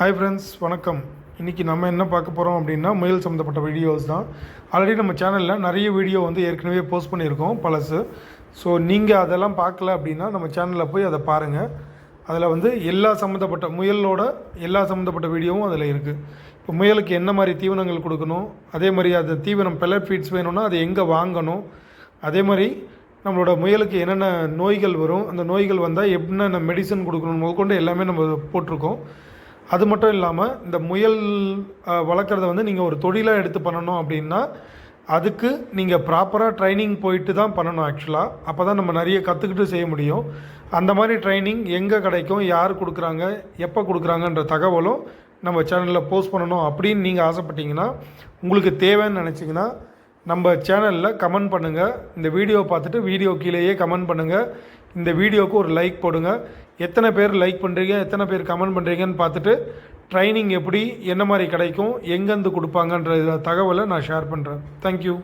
Hi friends வணக்கம். இன்றைக்கி நம்ம என்ன பார்க்க போகிறோம் அப்படின்னா முயல் சம்மந்தப்பட்ட வீடியோஸ் தான். ஆல்ரெடி நம்ம சேனலில் நிறைய வீடியோ வந்து ஏற்கனவே போஸ்ட் பண்ணியிருக்கோம் பழசு. ஸோ நீங்கள் அதெல்லாம் பார்க்கல அப்படின்னா நம்ம சேனலில் போய் அதை பாருங்கள் அதில் வந்து எல்லா சம்மந்தப்பட்ட முயலோட எல்லா சம்மந்தப்பட்ட வீடியோவும் அதில் இருக்குது இப்போ முயலுக்கு என்ன மாதிரி தீவனங்கள் கொடுக்கணும்? அதே மாதிரி அது தீவனம் பெலர் ஃபீட்ஸ் வேணும்னா அது எங்கே வாங்கணும்? அதே மாதிரி நம்மளோட முயலுக்கு என்னென்ன நோய்கள் வரும்? அந்த நோய்கள் வந்தால் என்னென்ன மெடிசன் கொடுக்கணும் முதற்கொண்டு எல்லாமே நம்ம போட்டிருக்கோம். அது மட்டும் இல்லாமல் இந்த முயல் வளர்க்குறத வந்து நீங்கள் ஒரு தொழிலாக எடுத்து பண்ணணும் அப்படின்னா அதுக்கு நீங்கள் ப்ராப்பராக ட்ரைனிங் போயிட்டு தான் பண்ணணும் ஆக்சுவலாக அப்போ தான் நம்ம நிறைய கற்றுக்கிட்டு செய்ய முடியும். அந்த மாதிரி ட்ரைனிங் எங்கே கிடைக்கும் யார் கொடுக்குறாங்க எப்போ கொடுக்குறாங்கன்ற தகவலும் நம்ம சேனலில் போஸ்ட் பண்ணணும் அப்படின்னு நீங்கள் ஆசைப்பட்டீங்கன்னா உங்களுக்கு தேவைன்னு நினச்சிங்கன்னா நம்ம சேனலில் கமெண்ட் பண்ணுங்கள் இந்த வீடியோ பார்த்துட்டு வீடியோ கீழேயே கமெண்ட் பண்ணுங்கள் இந்த வீடியோவுக்கு ஒரு லைக் போடுங்க. எத்தனை பேர் லைக் பண்ணுறீங்க எத்தனை பேர் கமெண்ட் பண்ணுறீங்கன்னு பார்த்துட்டு ட்ரைனிங் எப்படி என்ன மாதிரி கிடைக்கும் எங்கேருந்து கொடுப்பாங்கன்ற தகவலை நான் ஷேர் பண்ணுறேன் தேங்க்யூ